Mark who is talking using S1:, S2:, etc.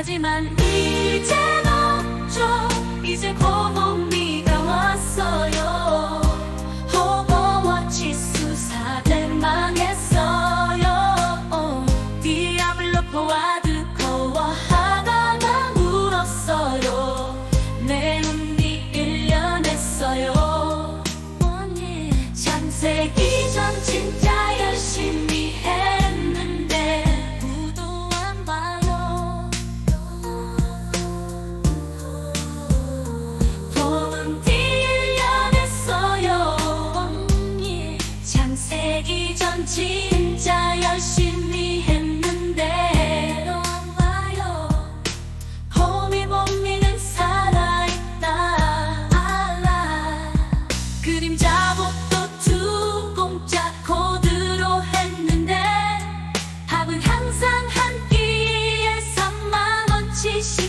S1: 하지만 이제 없죠? 이제 고봉이가 왔어요. 호버워치 수사대 망했어요. 디아블로 포와드 코어 하다가 울었어요. 내 눈이 일련했어요. 잠세기 전 진짜 열심히 전 진짜 열심히 했는데 와요. 호미 몸미는 살아있다. 아, 그림자복도 두 공짜 코드로 했는데 밥은 항상 한 끼에 3만원치씩